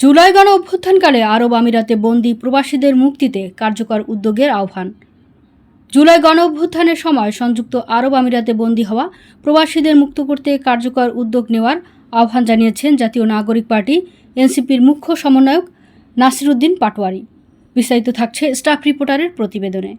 জুলাই গণ অভ্যুত্থানকালে আরব আমিরাতে বন্দি প্রবাসীদের মুক্তিতে কার্যকর উদ্যোগের আহ্বান। জুলাই গণ অভ্যুত্থানের সময় সংযুক্ত আরব আমিরাতে বন্দী হওয়া, প্রবাসীদের মুক্ত করতে কার্যকর উদ্যোগ নেওয়ার আহ্বান জানিয়েছেন জাতীয় নাগরিক পার্টি, এনসিপির মুখ্য সমন্বয়ক নাসিরুদ্দিন পাটোয়ারি। বিস্তারিত থাকছে স্টাফ রিপোর্টারের প্রতিবেদনে।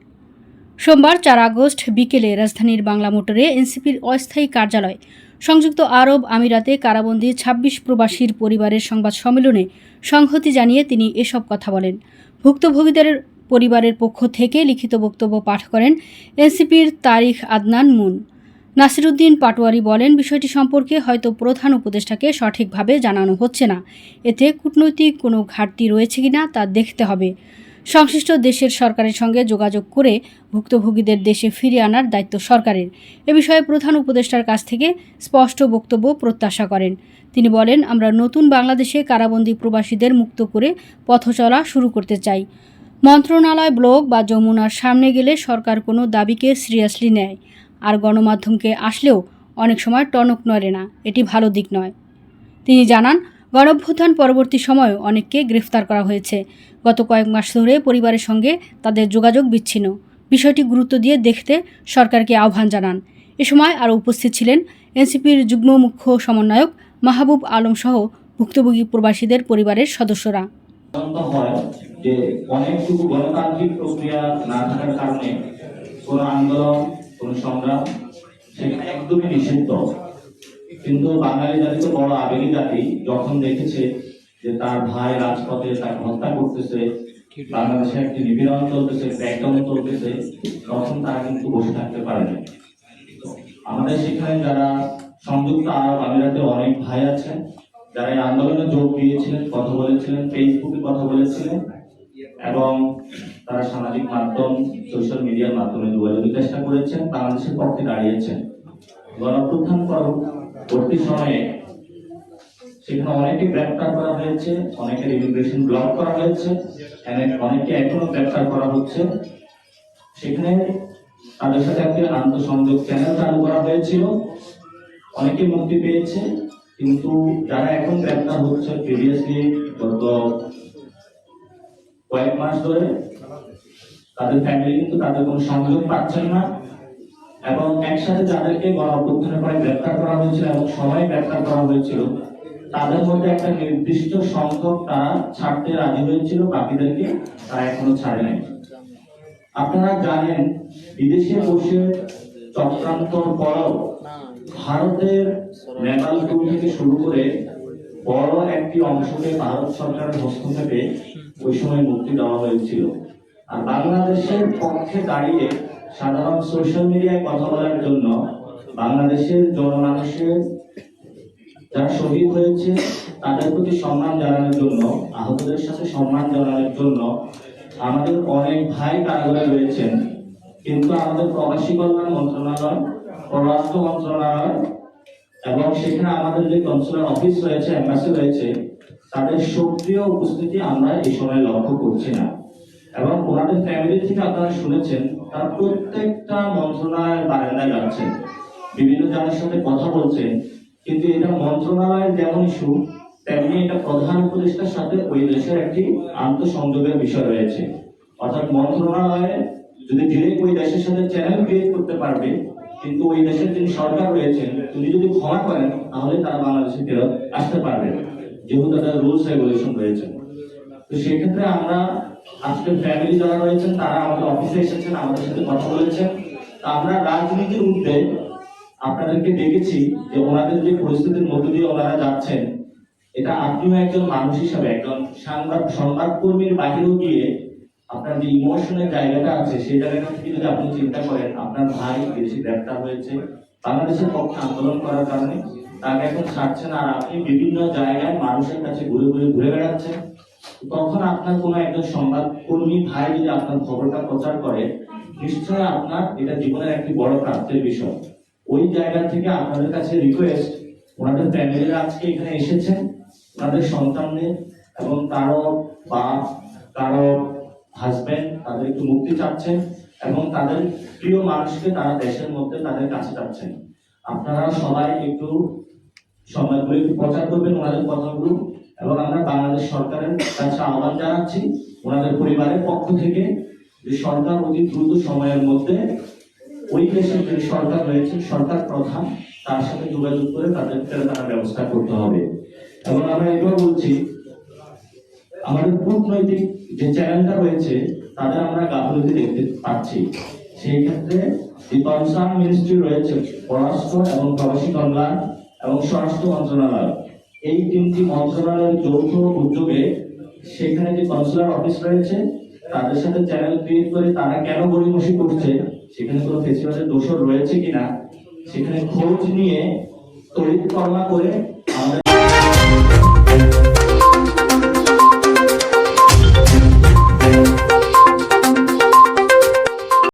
সোমবার চার আগস্ট বিকেলে রাজধানীর বাংলা মোটরে এনসিপির অস্থায়ী কার্যালয় সংযুক্ত আরব আমিরাতে কারাবন্দী ছাব্বিশ প্রবাসীর পরিবারের সংবাদ সম্মেলনে সংহতি জানিয়ে তিনি এসব কথা বলেন। ভুক্তভোগীদের পরিবারের পক্ষ থেকে লিখিত বক্তব্য পাঠ করেন এনসিপির তারিখ আদনান মুন। নাসিরুদ্দিন পাটোয়ারি বলেন, বিষয়টি সম্পর্কে হয়তো প্রধান উপদেষ্টাকে সঠিকভাবে জানানো হচ্ছে না। এতে কূটনৈতিক কোনো ঘাটতি রয়েছে কিনা তা দেখতে হবে। সংশ্লিষ্ট দেশের সরকারের সঙ্গে যোগাযোগ করে ভুক্তভোগীদের দেশে ফিরিয়ে আনার দায়িত্ব সরকারের। এ বিষয়ে প্রধান উপদেষ্টার কাছ থেকে স্পষ্ট বক্তব্য প্রত্যাশা করেন। তিনি বলেন, আমরা নতুন বাংলাদেশে কারাবন্দী প্রবাসীদের মুক্ত করে পথ চলা শুরু করতে চাই। মন্ত্রণালয় ব্লক বা যমুনার সামনে গেলে সরকার কোনো দাবিকে সিরিয়াসলি নেয়। আর গণমাধ্যমকে আসলেও অনেক সময় টনক নড়ে না। এটি ভালো দিক নয়। তিনি জানান গণভ্যুত্থান পরবর্তী সময়েও অনেককে গ্রেফতার করা হয়েছে। গত কয়েক মাস ধরে পরিবারের সঙ্গে তাদের যোগাযোগ বিচ্ছিন্ন। বিষয়টি গুরুত্ব দিয়ে দেখতে সরকারকে আহ্বান জানান। এ সময় আরও উপস্থিত ছিলেন এনসিপির যুগ্ম মুখ্য সমন্বয়ক মাহবুব আলম সহ ভুক্তভোগী প্রবাসীদের পরিবারের সদস্যরা। কোন আন্দোলন, কোন সংগ্রাম সেখানে একদমই নিষিদ্ধ। কিন্তু বাঙালি জাতি তো বড় আবেগী জাতি। যখন দেখেছে যে তার ভাই রাজপথে তাকে হত্যা করতেছে, বাংলাদেশে একটি নিপীড়ন চলতেছে ব্যাকডাউন চলতেছে, তখন তারা কিন্তু বসে থাকতে পারে না আমাদের সেখানে যারা সংযুক্ত আরব আমিরাতে অনেক ভাই আছেন, যারা এই আন্দোলনে যোগ দিয়েছিলেন, কথা বলেছিলেন ফেসবুকে কথা বলেছিলেন, এবং তারা সামাজিক মাধ্যম সোশ্যাল মিডিয়ার মাধ্যমে যোগাযোগের চেষ্টা করেছেন, বাংলাদেশের পক্ষে দাঁড়িয়েছেন। গণপ্রত্যান পরবর্তী সময়ে সেখানে অনেকে গ্রেপ্তার করা হয়েছে, অনেকের ইমিগ্রেশন ব্লক করা হয়েছে অনেকে এখনও গ্রেপ্তার করা হচ্ছে। সেখানে তাদের সাথে একটি আন্তঃসংযোগ চ্যানেল চালু করা হয়েছিল। অনেকে মুক্তি পেয়েছে, কিন্তু যারা এখন গ্রেপ্তার হচ্ছে প্রিভিয়াসলি গত কয়েক মাস ধরে, তাদের ফ্যামিলি কিন্তু তাদের কোনো সংযোগ পাচ্ছেন না। এবং একসাথে যাদেরকে গণ অভ্যুত্থানের পরে গ্রেপ্তার করা হয়েছিল এবং সবাই গ্রেপ্তার করা হয়েছিল, তাদের মধ্যে একটা নির্দিষ্ট সংখ্যক তারা ছাড়তে রাজি হয়েছিল, বাকিদেরকে তারা এখনও ছাড়ে নাই। আপনারা জানেন, বিদেশে বসে চক্রান্তর পরেও ভারতের নেপালপুর থেকে শুরু করে বড় একটি অংশকে ভারত সরকারের হস্তক্ষেপে ওই সময় মুক্তি দেওয়া হয়েছিল। আর বাংলাদেশের পক্ষে দাঁড়িয়ে সাধারণ সোশ্যাল মিডিয়ায় কথা বলার জন্য বাংলাদেশের জনমানুষের যারা শহীদ হয়েছে, তাদের প্রতি সম্মান জানানোর জন্য, আহতদের সাথে সম্মান জানানোর জন্য আমাদের অনেক ভাই কারাগারে রয়েছেন। কিন্তু আমাদের প্রবাসী কল্যাণ মন্ত্রণালয়, পররাষ্ট্র মন্ত্রণালয় এবং সেখানে আমাদের যে কনসুলার অফিস রয়েছে এম্বাসি রয়েছে, তাদের সক্রিয় উপস্থিতি আমরা এই সময় লক্ষ্য করছি না। এবং ওনাদের ফ্যামিলি থেকে আপনারা শুনেছেন তারা প্রত্যেকটা মন্ত্রণালয়ের বারান্দায় যাচ্ছেন বিভিন্ন জনের সাথে কথা বলছেন কিন্তু এটা মন্ত্রণালয়ের যেমন ইস্যু, তেমনি এটা প্রধান উপদেষ্টার সাথে ওই দেশের একটি আন্তঃসংযোগের বিষয় রয়েছে। অর্থাৎ মন্ত্রণালয়ে যদি ডিরেক্ট ওই দেশের সাথে চ্যানেল ক্রিয়েট করতে পারবে, কিন্তু ওই দেশের যিনি সরকার রয়েছেন, তিনি যদি ক্ষমা করেন, তাহলে তারা বাংলাদেশে ফেরত আসতে পারবে, যেহেতু তাদের রুলস রেগুলেশন রয়েছে। তো সেক্ষেত্রে আমরা আজকে ফ্যামিলি যারা রয়েছেন, তারা আমাদের অফিসে এসেছেন, আমাদের সাথে কথা বলেছেন। আমরা রাজনীতির ঊর্ধ্বে আপনাদেরকে দেখেছি যে ওনাদের যে পরিস্থিতির মধ্য দিয়ে ওনারা যাচ্ছেন, এটা আপনিও একজন মানুষ হিসাবে, একজন সংবাদ সংবাদ কর্মীর বাহিরেও গিয়ে আপনার যে ইমোশনের জায়গাটা আছে, সেই জায়গাটা থেকে যদি আপনি চিন্তা করেন, আপনার ভাই দেশে গ্রেপ্তার হয়েছে, বাংলাদেশের পক্ষে আন্দোলন করার কারণে, তাকে এখন ছাড়ছেন, আর আপনি বিভিন্ন জায়গায় মানুষের কাছে ঘুরে ঘুরে ঘুরে বেড়াচ্ছেন। তখন আপনার কোনো একজন সংবাদ কর্মী ভাই যদি আপনার খবরটা প্রচার করে, নিশ্চয়ই আপনার এটা জীবনের একটি বড় প্রাপ্তির বিষয়। ওই জায়গা থেকে আপনাদের কাছে রিকোয়েস্ট ওনাদের ফ্যামিলিরা আজকে এখানে এসেছেন, ওনাদের সন্তানদের এবং কারও বাপ কারও হাজবেন্ড তাদের একটু মুক্তি চাচ্ছেন এবং তাদের প্রিয় মানুষকে তারা দেশের মধ্যে তাদের কাছে চাচ্ছেন আপনারা সবাই একটু সংবাদগুলো একটু প্রচার করবেন ওনাদের কথাগুলো। এবং আমরা বাংলাদেশ সরকারের কাছে আহ্বান জানাচ্ছি, ওনাদের পরিবারের পক্ষ থেকে যে সরকার অতি দ্রুত সময়ের মধ্যে ওই দেশের যে সরকার রয়েছে, সরকার প্রধান, তার সাথে যোগাযোগ করে তাদের আনার ব্যবস্থা করতে হবে। এবং আমরা এটাও বলছি, আমাদের কূটনৈতিক যে চ্যানেলটা রয়েছে, তাদের আমরা গাফিলতি দেখতে পাচ্ছি। সেই ক্ষেত্রে যে কনসার্ন মিনিস্ট্রি রয়েছে, পররাষ্ট্র এবং প্রবাসী কল্যাণ এবং স্বরাষ্ট্র মন্ত্রণালয়। এই তিনটি মন্ত্রণালয়ের যৌথ উদ্যোগে সেখানে যে কনসুলার অফিস রয়েছে, তাদের সাথে চ্যানেল ক্রিয়েট করে তারা কেন গড়িমসি করছে, সেখানে কোনো ফেস্টিভ্যালের দোষ রয়েছে কিনা, সেখানে খোঁজ নিয়ে তড়িৎ কর্মা করে আমাদের